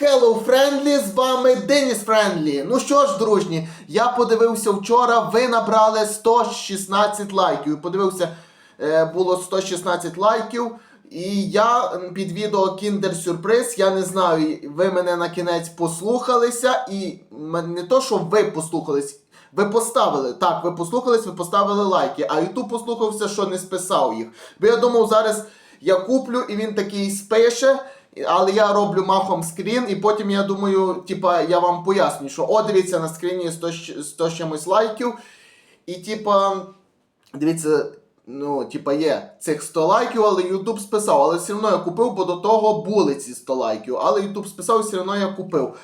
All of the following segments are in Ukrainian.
Hello, Friendly, з вами Деніс Френдлі. Ну що ж, дружні, я подивився вчора, ви набрали 116 лайків. Подивився, е, було 116 лайків. І я під відео Kinder Сюрприз, я не знаю, ви мене на кінець послухалися, і не то, що ви послухались, ви поставили. Так, ви послухались, ви поставили лайки, а YouTube послухався, що не списав їх. Бо я думав, зараз я куплю, і він такий спише. Але я роблю махом скрін, і потім я думаю, типа, я вам поясню, що о, дивіться, на скріні 100, 100 чимось лайків. І типа, дивіться, ну, типа, є цих 100 лайків, але YouTube списав. Але все одно я купив, бо до того були ці 100 лайків. Але YouTube списав, все одно я купив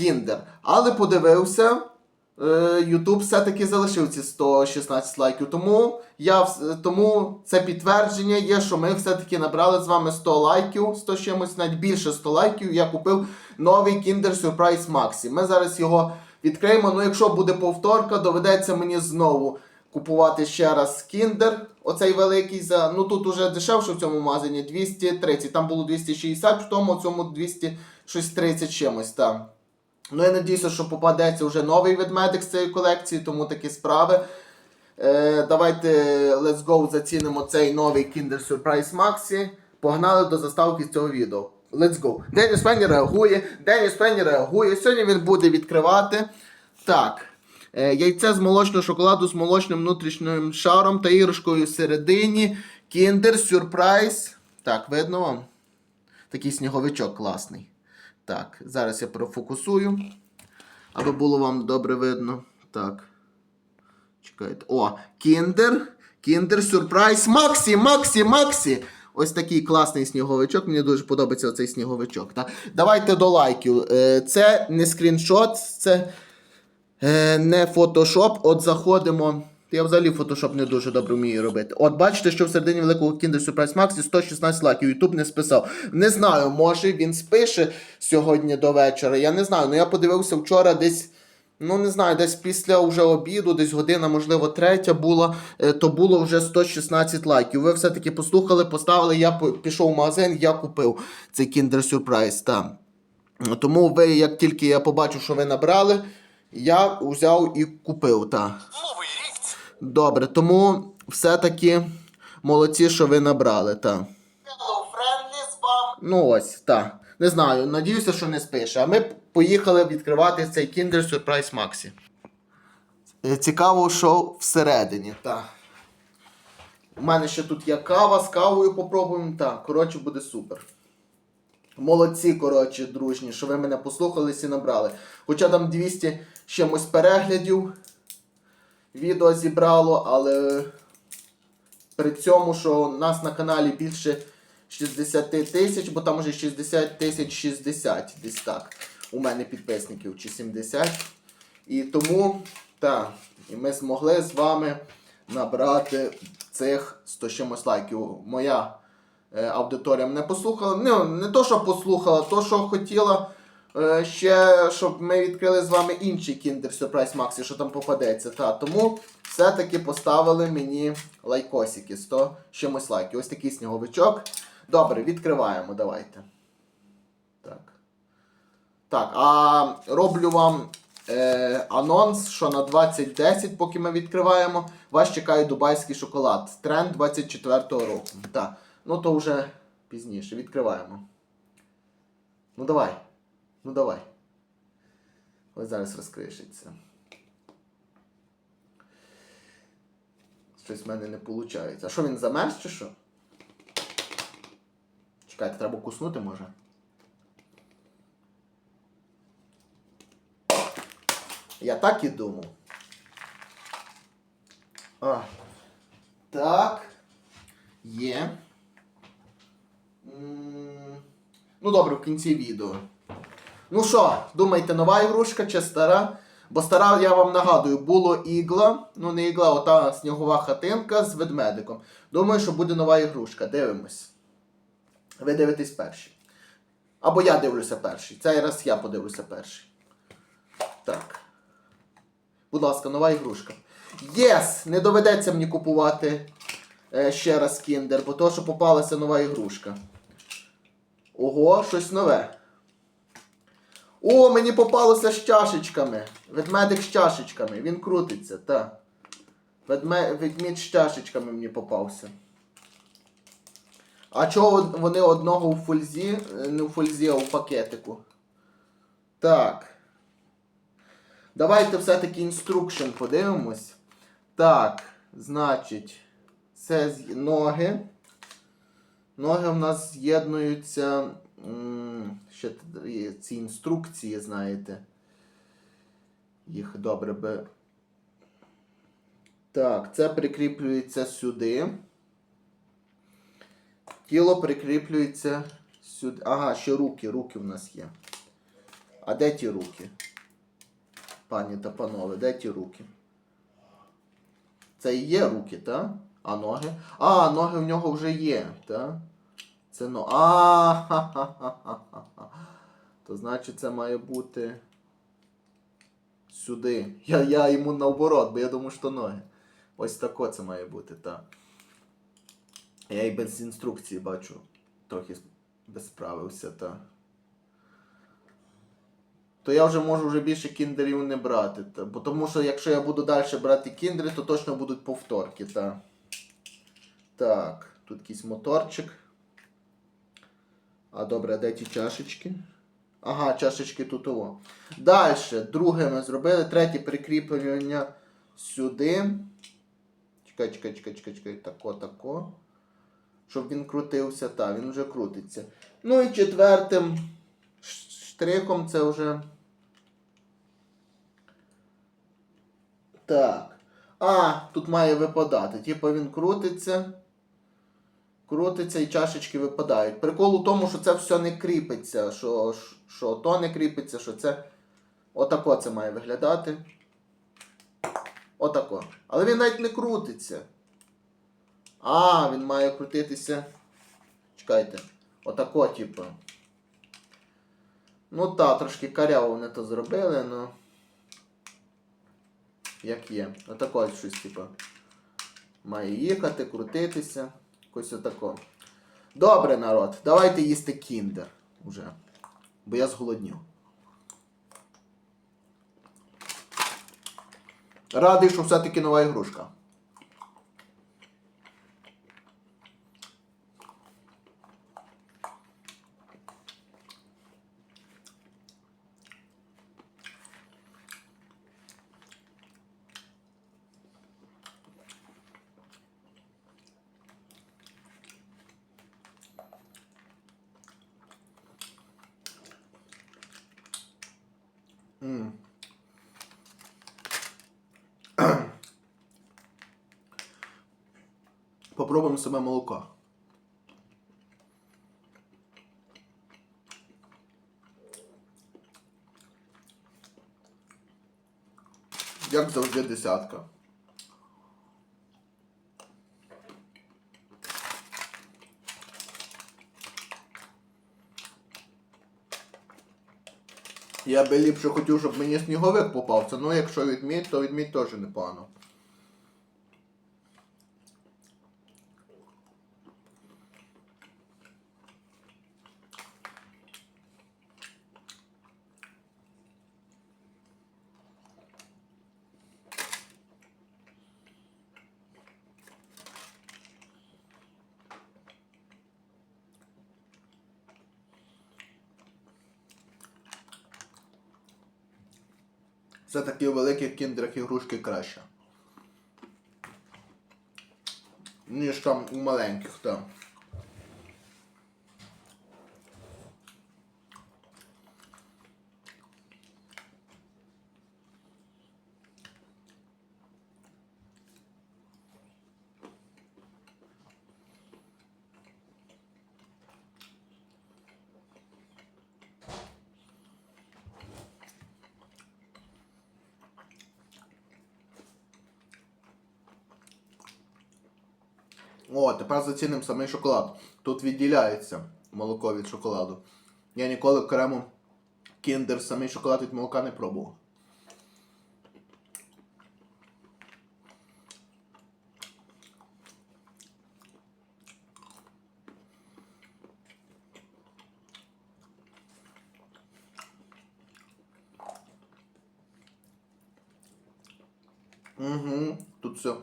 Kinder. Але подивився. Е, YouTube все-таки залишив ці 116 лайків. Тому я тому це підтвердження є, що ми все-таки набрали з вами 100 лайків, 100 чимось, навіть більше 100 лайків. Я купив новий Kinder Surprise Maxi. Ми зараз його відкриємо. Ну, якщо буде повторка, доведеться мені знову купувати ще раз Kinder. Оцей великий за. Ну тут уже дешевше в цьому магазині 230. Там було 260, в тому цьому 200 щось 30 чимось. там. Ну, я надіюся, що попадеться вже новий ведмедик з цієї колекції, тому такі справи. Е, давайте let's go зацінимо цей новий Kinder Surprise Maxi. Погнали до заставки цього відео. Let's go. Деніс Пенні реагує. Деніс Пенні реагує. Сьогодні він буде відкривати. Так. Е, яйце з молочного шоколаду з молочним внутрішнім шаром та іграшкою всередині. Kinder Surprise. Так, видно вам? Такий сніговичок класний. Так, зараз я профокусую, аби було вам добре видно. Так. Чекайте. О, Kinder. Kinder Surprise Максі, Максі, Максі. Ось такий класний сніговичок. Мені дуже подобається цей сніговичок. Так? Давайте до лайків. Е, Це не скріншот, це е, не фотошоп. От заходимо. Я взагалі фотошоп не дуже добре вмію робити. От бачите, що всередині великого Kinder Surprise Max 116 лайків. Ютуб не списав. Не знаю, може він спише сьогодні до вечора. Я не знаю. Ну я подивився вчора десь. Ну, не знаю, десь після вже обіду, десь година, можливо, третя була, е, то було вже 116 лайків. Ви все-таки послухали, поставили, я пішов в магазин, я купив цей Kinder Surprise. Там. Тому ви, як тільки я побачив, що ви набрали, я взяв і купив. Та. Добре, тому все-таки молодці, що ви набрали. Та. Hello, Friendly, з. Ну ось, так. Не знаю, надіюся, що не спише. А ми поїхали відкривати цей Kinder Surprise Maxi. Е, Цікаво, що всередині. Так. У мене ще тут є кава, з кавою попробуємо. Так, коротше, буде супер. Молодці, коротше, дружні, що ви мене послухались і набрали. Хоча там 200 з чимось переглядів відео зібрало, але при цьому, що у нас на каналі більше 60 тисяч, бо там уже 60 тисяч 60, десь так. У мене підписників чи 70. І тому, так, і ми змогли з вами набрати цих 100 з чимось лайків. Моя е, аудиторія мене послухала. Ну, не то, що послухала, то, що хотіла ще, щоб ми відкрили з вами інший Kinder Surprise Maxi, що там попадеться. Та, тому все-таки поставили мені лайкосики, 100 з чимось лайків. Ось такий сніговичок. Добре, відкриваємо, давайте. Так. Так, а роблю вам е, анонс, що на 2010, поки ми відкриваємо, вас чекає дубайський шоколад. Тренд 24-го року. Так. Ну то вже пізніше. Відкриваємо. Ну давай. Ну давай. Ось зараз розкришиться. Щось в мене не виходить. А що він замерз чи що? Чекайте, треба куснути може. Я так і думав. А. Так. Є. М, Ну добре, в кінці відео. Ну що, думаєте, нова ігрушка чи стара? Бо стара, я вам нагадую, було ігла, ну не ігла, ота снігова хатинка з ведмедиком. Думаю, що буде нова ігрушка. Дивимось. Ви дивитесь перші. Або я дивлюся перший. Цей раз я подивлюся перший. Так. Будь ласка, нова ігрушка. Єс! Не доведеться мені купувати е, ще раз кіндер, бо то, що попалася нова ігрушка. Ого, щось нове. О, мені попалося з чашечками. Ведмедик з чашечками. Він крутиться, так. Ведме... Ведмідь з чашечками мені попався. А чого вони одного у фользі, е, не у фользі, а у пакетику? Так. Давайте все-таки інструкшн подивимось. Так, значить, це ноги. Ноги в нас з'єднуються. Ще ці інструкції, знаєте. Їх добре би. Так, це прикріплюється сюди. Тіло прикріплюється сюди. Ага, ще руки, руки в нас є. А де ті руки? Пані та панове, де ті руки? Це і є руки, так? А ноги? А, ноги в нього вже є, так? Це но. А, ха-ха-ха-ха-ха. То значить це має бути сюди. Я, я йому наоборот, бо я думаю, що ноги. Ось тако це має бути, так. Я і без інструкції бачу. Трохи без справився, так. То я вже можу вже більше кіндерів не брати. Та, бо тому що якщо я буду далі брати кіндери, то точно будуть повторки, так. Так, тут якийсь моторчик. А добре, де ті чашечки? Ага, чашечки тут ово. Далі, друге ми зробили, третє прикріплення сюди. Чекай, чекай, чекай, чекай, чекай. Тако, тако. Щоб він крутився, так, він вже крутиться. Ну і четвертим штрихом це вже. Так. А, тут має випадати. Типу він крутиться. Крутиться і чашечки випадають. Прикол у тому, що це все не кріпиться. Що, що то не кріпиться, що це. Отако це має виглядати. Отако. Але він навіть не крутиться. А, він має крутитися. Чекайте. Отако, типу. Ну так, трошки каряво вони то зробили, ну. Як є. Отако щось, типу. Має їхати, крутитися. Якось отако. Добре, народ, давайте їсти кіндер уже. Бо я зголоднів. Радий, що все-таки нова ігрушка. М. Попробуємо себе молоко. Як завжди десятка. Я би ліпше хотів, щоб мені сніговик попався, ну якщо відмідь, то відмідь теж непогано. Все-таки у великих ігрушки краще. Ніж там у маленьких, там. О, тепер зацінимо самий шоколад. Тут відділяється молоко від шоколаду. Я ніколи окремо кіндер самий шоколад від молока не пробував. Угу, тут все.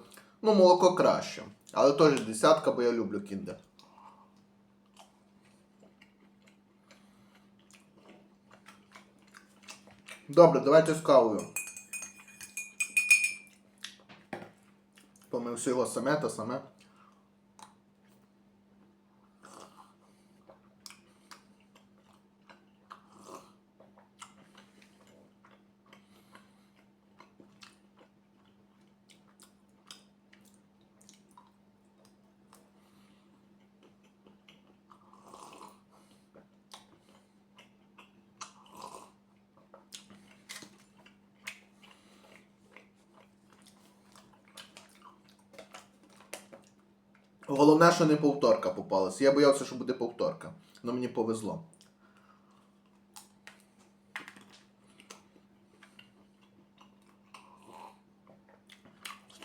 Ну, молоко краще. Але теж десятка, бо я люблю кіндер. Добре, давайте з кавою. Помив його саме та саме. Головне, що не повторка попалась. Я боявся, що буде повторка. але мені повезло.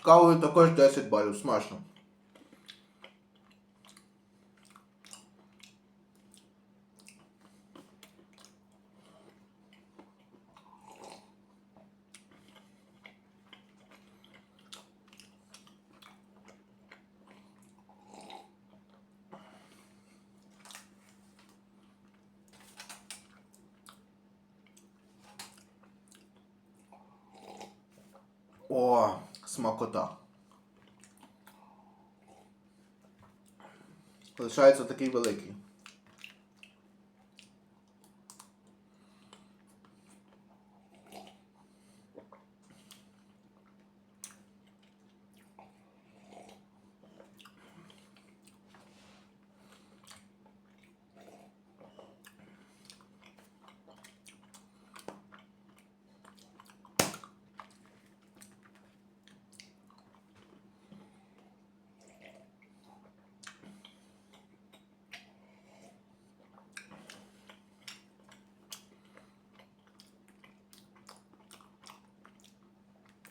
З кавою також 10 балів, смачно. О, смакота. Лишається такий великий.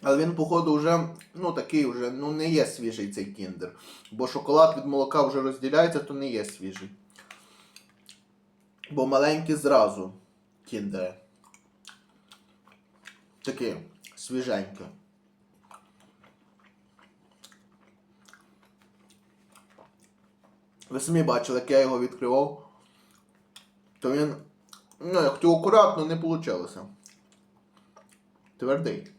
Але він, походу, вже, ну такий вже, ну не є свіжий цей кіндер. Бо шоколад від молока вже розділяється, то не є свіжий. Бо маленькі зразу кіндери. Такі свіженькі. Ви самі бачили, як я його відкривав. То він. Ну, я хотів акуратно, не вийшло. Твердий.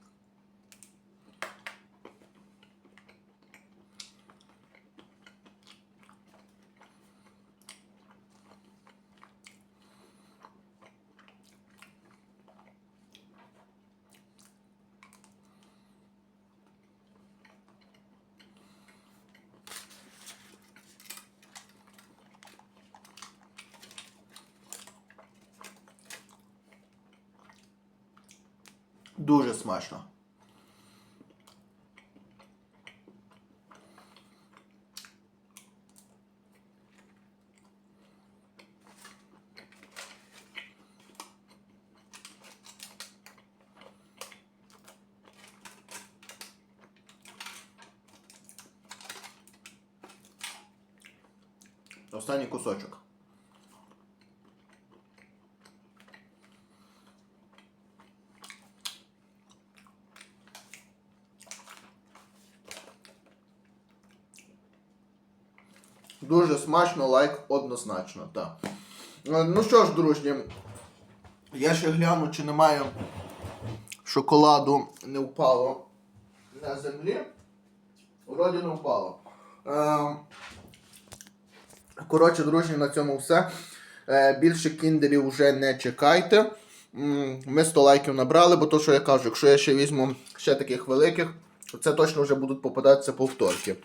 Дуже смачно. Останній кусочок. Дуже смачно, лайк однозначно, так. Е, Ну що ж, дружні, я ще гляну, чи немає шоколаду не впало на землі. Вроді не впало. Е, Коротше, дружні, на цьому все. Е, Більше кіндерів вже не чекайте. Ми 100 лайків набрали, бо то, що я кажу, якщо я ще візьму ще таких великих, це точно вже будуть попадатися повторки.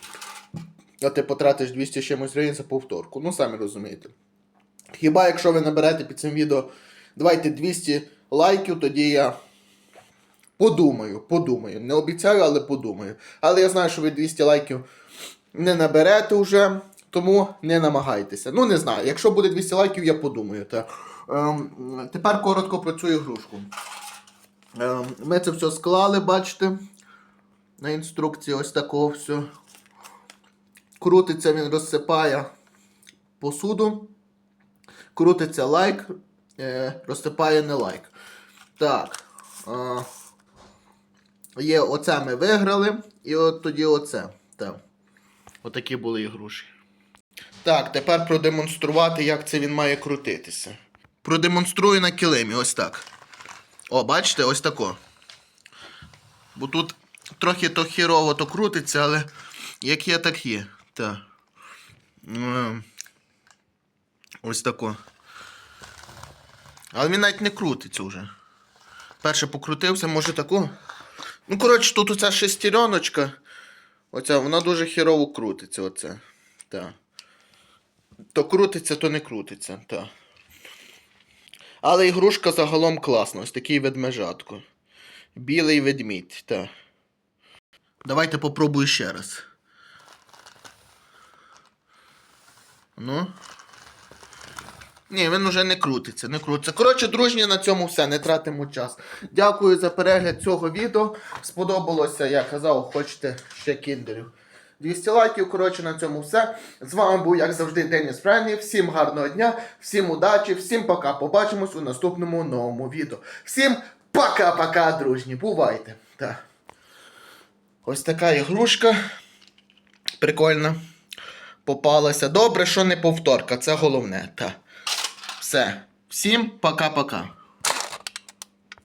А ти потратиш 200 чимось гривень за повторку. Ну, самі розумієте. Хіба якщо ви наберете під цим відео, давайте 200 лайків, тоді я подумаю, подумаю. Не обіцяю, але подумаю. Але я знаю, що ви 200 лайків не наберете вже, тому не намагайтеся. Ну, не знаю. Якщо буде 200 лайків, я подумаю. Та. Ем, тепер коротко про цю ігрушку. Ем, ми це все склали, бачите. На інструкції ось такого все. Крутиться, він розсипає посуду. Крутиться лайк, е, розсипає не лайк. Так. Е, є оце ми виграли, і от тоді оце. Так. Отакі були ігрушки. Так, тепер продемонструвати, як це він має крутитися. Продемонструю на килимі, ось так. О, бачите, ось тако. Бо тут трохи то хірово то крутиться, але як є, так є. Так. Ем. Ось тако. Але він навіть не крутиться вже. Перше покрутився, може тако. Ну, коротше, тут оця шестереночка. Оця, вона дуже хірово крутиться, оце. Так. То крутиться, то не крутиться, так. Але ігрушка загалом класна, ось такий ведмежатко. Білий ведмідь, так. Давайте попробую ще раз. Ну. Ні, він уже не крутиться, не крутиться. Коротше, дружні, на цьому все, не тратимо час. Дякую за перегляд цього відео. Сподобалося, я казав, хочете ще кіндерів. 200 лайків, коротше, на цьому все. З вами був, як завжди, Деніс Френлі. Всім гарного дня, всім удачі, всім пока. Побачимось у наступному новому відео. Всім пока-пока, дружні. Бувайте. Так. Ось така ігрушка. Прикольна. Попалася. Добре, що не повторка, це головне. Та. Все. Всім пока-пока.